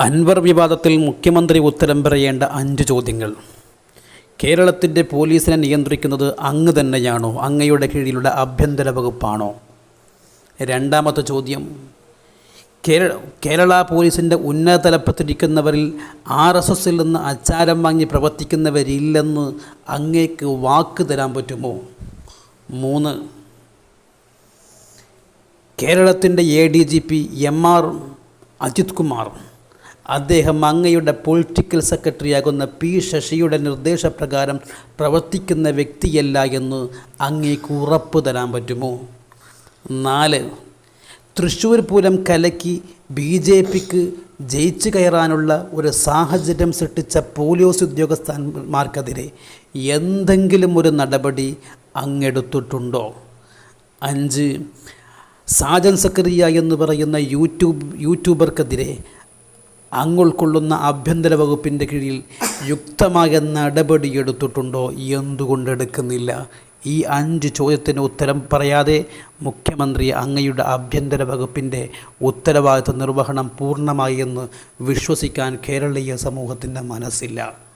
അൻവർ വിവാദത്തിൽ മുഖ്യമന്ത്രി ഉത്തരം പറയേണ്ട അഞ്ച് ചോദ്യങ്ങൾ. കേരളത്തിന്റെ പോലീസിനെ നിയന്ത്രിക്കുന്നത് അങ്ങ് തന്നെയാണോ? അങ്ങയുടെ കീഴിലുള്ള ആഭ്യന്തര വകുപ്പാണോ? രണ്ടാമത്തെ ചോദ്യം. കേരള കേരള പോലീസിന്റെ ഉന്നത തലപ്പത്തിരിക്കുന്നവരിൽ ആർ എസ് എസിൽ നിന്ന് അച്ചാരം വാങ്ങി പ്രവർത്തിക്കുന്നവരില്ലെന്ന് അങ്ങേക്ക് വാക്ക് തരാൻ പറ്റുമോ? മൂന്ന്. കേരളത്തിന്റെ A D G P M R Ajith Kumar. അദ്ദേഹം അങ്ങയുടെ പൊളിറ്റിക്കൽ സെക്രട്ടറിയാകുന്ന പി ശശിയുടെ നിർദ്ദേശപ്രകാരം പ്രവർത്തിക്കുന്ന വ്യക്തിയല്ല എന്ന് അങ്ങേക്ക് ഉറപ്പ് തരാൻ പറ്റുമോ? നാല് തൃശ്ശൂർ പൂരം കലക്കി ബി ജെ പിക്ക് ജയിച്ചു കയറാനുള്ള ഒരു സാഹചര്യം സൃഷ്ടിച്ച പോലീസ് ഉദ്യോഗസ്ഥന്മാർക്കെതിരെ എന്തെങ്കിലും ഒരു നടപടി അങ്ങെടുത്തിട്ടുണ്ടോ? അഞ്ച് സാജൻ സക്കറിയ എന്ന് പറയുന്ന യൂട്യൂബ് യൂട്യൂബർക്കെതിരെ അങ്ങുൾക്കൊള്ളുന്ന ആഭ്യന്തര വകുപ്പിന്റെ കീഴിൽ യുക്തമായ നടപടിയെടുത്തിട്ടുണ്ടോ എന്തുകൊണ്ട് എടുക്കുന്നില്ല? ഈ അഞ്ച് ചോദ്യത്തിന് ഉത്തരം പറയാതെ മുഖ്യമന്ത്രി അങ്ങയുടെ ആഭ്യന്തര വകുപ്പിന്റെ ഉത്തരവാദിത്വ നിർവഹണം പൂർണമായി എന്ന് വിശ്വസിക്കാൻ കേരളീയ സമൂഹത്തിന്റെ മനസ്സില്ല.